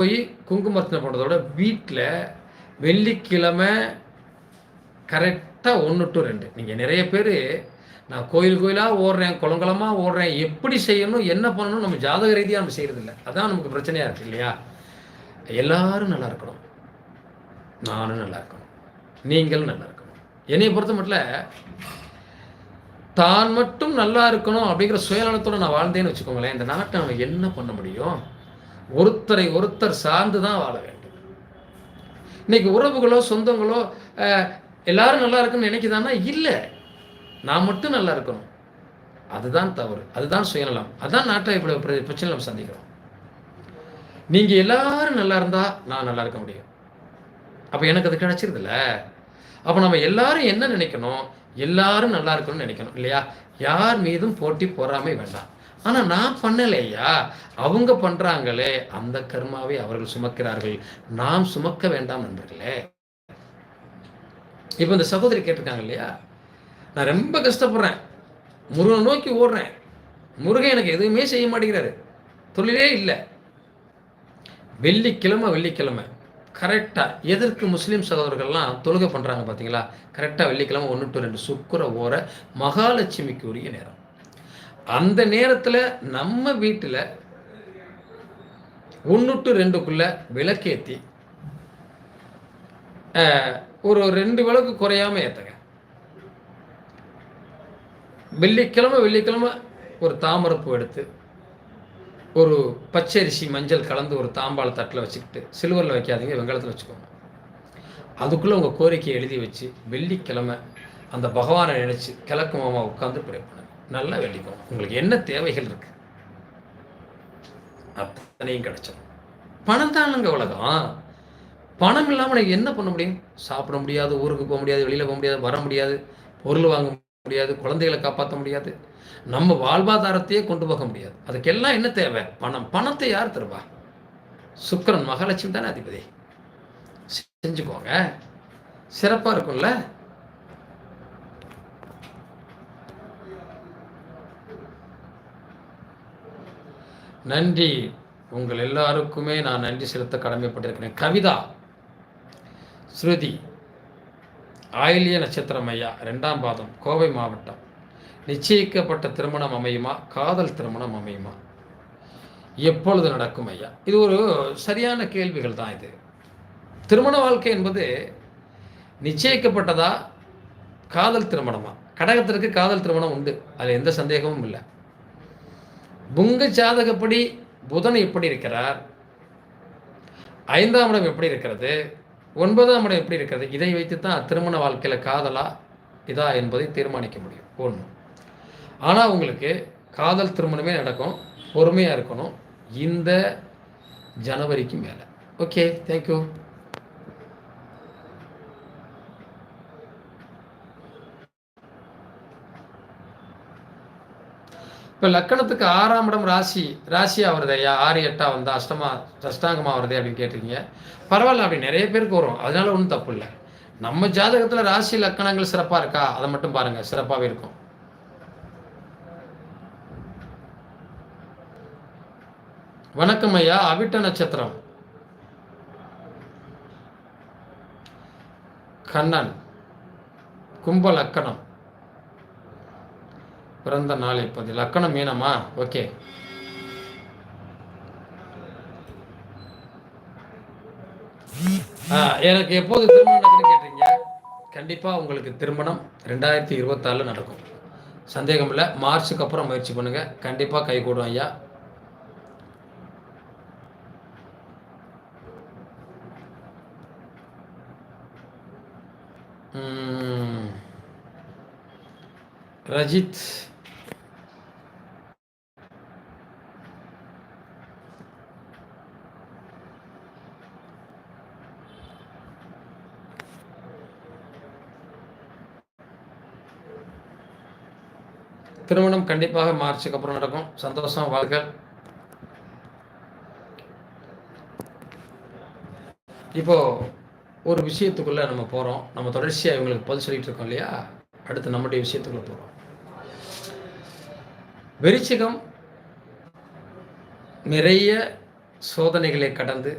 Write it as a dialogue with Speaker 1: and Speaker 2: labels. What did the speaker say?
Speaker 1: போய் குங்குமர்த்தனை பண்ணுறதோட வீட்டில் வெள்ளிக்கிழமை கரெக்டாக ஒன்று டு ரெண்டு. நீங்கள் நிறைய பேர் நான் கோயில் கோயிலாக ஓடுறேன் குளங்குளமாக ஓடுறேன் எப்படி செய்யணும் என்ன பண்ணணும் நம்ம ஜாதக ரீதியாக நம்ம செய்கிறதில்ல அதான் நமக்கு பிரச்சனையாக இருக்குது இல்லையா? எல்லாரும் நல்லா இருக்கணும். நானும் நல்லா இருக்கணும். நீங்களும் நல்லா இருக்கணும். என்னையை பொறுத்த மட்டும் தான் மட்டும் நல்லா இருக்கணும் அப்படிங்கிற சுயநலத்தோட நான் வாழ்ந்தேன்னு வச்சுக்கோங்களேன் இந்த நாட்டை நம்ம என்ன பண்ண முடியும்? ஒருத்தரை ஒருத்தர் சார்ந்து தான் வாழ வேண்டும். இன்னைக்கு உறவுகளோ சொந்தங்களோ எல்லாரும் நல்லா இருக்குன்னு நினைக்கிறான்னா இல்லை. நான் மட்டும் நல்லா இருக்கணும். அதுதான் தவறு. அதுதான் சுயநலம். அதுதான் நாட்டை இப்படி பிரச்சனை நம்ம சந்திக்கிறோம். நீங்க எல்லாரும் நல்லா இருந்தா நான் நல்லா இருக்க முடியும். அப்ப எனக்கு அது கிடைச்சிருதுல்ல. அப்ப நம்ம எல்லாரும் என்ன நினைக்கணும்? எல்லாரும் நல்லா இருக்கணும்னு நினைக்கணும் இல்லையா? யார் மீதும் போட்டி பொறாமை வேண்டாம். ஆனால் நான் பண்ணலையா? அவங்க பண்றாங்களே அந்த கர்மாவை அவர்கள் சுமக்கிறார்கள். நாம் சுமக்க வேண்டாம் நண்பர்களே. இப்போ இந்த சகோதரி கேட்டிருக்காங்க இல்லையா? நான் ரொம்ப கஷ்டப்படுறேன். முருகனை நோக்கி ஓடுறேன். முருகன் எனக்கு எதுவுமே செய்ய மாட்டேங்கிறாரு. தொழிலே இல்லை. வெள்ளிக்கிழமை வெள்ளிக்கிழமை. கரெக்டாக எதற்கு முஸ்லீம் சகோதரர்கள்லாம் தொழுகை பண்ணுறாங்க பார்த்தீங்களா கரெக்டாக வெள்ளிக்கிழமை ஒன்று டு ரெண்டு சுக்கர ஓர மகாலட்சுமிக்கு உரிய நேரம். அந்த நேரத்தில் நம்ம வீட்டில் ஒன்று டு ரெண்டுக்குள்ள விளக்கேற்றி ஒரு ரெண்டு விளக்கு குறையாம ஏற்றுங்க வெள்ளிக்கிழமை வெள்ளிக்கிழமை ஒரு தாமரைப்பூ எடுத்து ஒரு பச்சரிசி மஞ்சள் கலந்து ஒரு தாம்பாள தட்டில் வச்சுக்கிட்டு சில்வரில் வைக்காதீங்க வெங்காயத்தில் வச்சுக்கோங்க. அதுக்குள்ளே உங்கள் கோரிக்கையை எழுதி வச்சு வெள்ளிக்கிழமை அந்த பகவானை நினச்சி கிழக்கு மாமா உட்காந்து ப்ரே பண்ணுங்க நல்லா வேண்டிக்கோங்க உங்களுக்கு என்ன தேவைகள் இருக்கு? அத்தனையும் கிடைச்சிடும் பணம் தானுங்க உலகம். பணம் இல்லாமல் எனக்கு என்ன பண்ண முடியும்? சாப்பிட முடியாது ஊருக்கு போக முடியாது வெளியில் போக முடியாது வர முடியாது பொருள் வாங்க முடியாது குழந்தைகளை காப்பாற்ற முடியாது. நம்ம வாழ்வாதாரத்தையே கொண்டு போக முடியாது. அதுக்கெல்லாம் என்ன தேவை? பணம். பணத்தை யார் தருவா? சுக்கிரன் மகாலட்சுமி தானே அதிபதி. செஞ்சுக்கோங்க. சிறப்பாக இருக்கும்ல? நன்றி. உங்கள் எல்லாருக்குமே நான் நன்றி செலுத்த கடமைப்பட்டிருக்கிறேன். கவிதா ஸ்ருதி ஆயிலிய நட்சத்திரம் ஐயா ரெண்டாம் பாதம் கோவை மாவட்டம். நிச்சயிக்கப்பட்ட திருமணம் அமையுமா? காதல் திருமணம் அமையுமா? எப்பொழுது நடக்கும் ஐயா? இது ஒரு சரியான கேள்விகள் தான் இது. திருமண வாழ்க்கை என்பது நிச்சயிக்கப்பட்டதா? காதல் திருமணமா? கடகத்திற்கு காதல் திருமணம் உண்டு. அதில் எந்த சந்தேகமும் இல்லை. புங்க ஜாதகப்படி புதன் எப்படி இருக்கிறார்? ஐந்தாம் இடம் எப்படி இருக்கிறது? ஒன்பதாம் இடம் எப்படி இருக்கிறது? இதை வைத்து தான் திருமண வாழ்க்கையில் காதலா இதா என்பதை தீர்மானிக்க முடியும். ஒன்று ஆனால் உங்களுக்கு காதல் திருமணமே நடக்கும் பொறுமையாக இருக்கணும் இந்த ஜனவரிக்கு மேலே. ஓகே தேங்க்யூ இப்போ லக்கணத்துக்கு ஆறாம் இடம் ராசி ராசியாக வருது ஐயா? ஆறு எட்டாக வந்தா அஷ்டமா அஷ்டாங்கமாக வருதே அப்படின்னு கேட்டிருக்கீங்க. பரவாயில்ல அப்படி நிறைய பேருக்கு வரும். அதனால ஒன்றும் தப்பு இல்லை. நம்ம ஜாதகத்தில் ராசி லக்கணங்கள் சிறப்பாக இருக்கா? அதை மட்டும் பாருங்கள் சிறப்பாகவே இருக்கும். வணக்கம் ஐயா. அவிட்ட நட்சத்திரம். கண்ணன். கும்ப லக்கணம். பிறந்த நாள் இப்போது. லக்கணம் மீனமா? ஓகே. எனக்கு எப்போது திருமணம் நடக்குதுன்னு கேட்டீங்க? கண்டிப்பாக உங்களுக்கு திருமணம் ரெண்டாயிரத்தி இருபத்தாறில் நடக்கும். சந்தேகம் இல்லை. மார்ச்சுக்கு அப்புறம் முயற்சி பண்ணுங்கள் கண்டிப்பாக கை கூடும் ஐயா. ம். ரஜித் திருமணம் கண்டிப்பாக மார்ச்சுக்கு அப்புறம் நடக்கும். சந்தோஷம் வாழ்க இப்போ ஒரு விஷயத்துக்குள்ள நம்ம போறோம். நம்ம தொடர்ச்சியா இவங்களுக்கு பதில் சொல்லிட்டு இருக்கோம் இல்லையா? அடுத்து நம்முடைய விஷயத்துக்குள்ள போறோம் விருச்சிகம் நிறைய சோதனைகளை கடந்து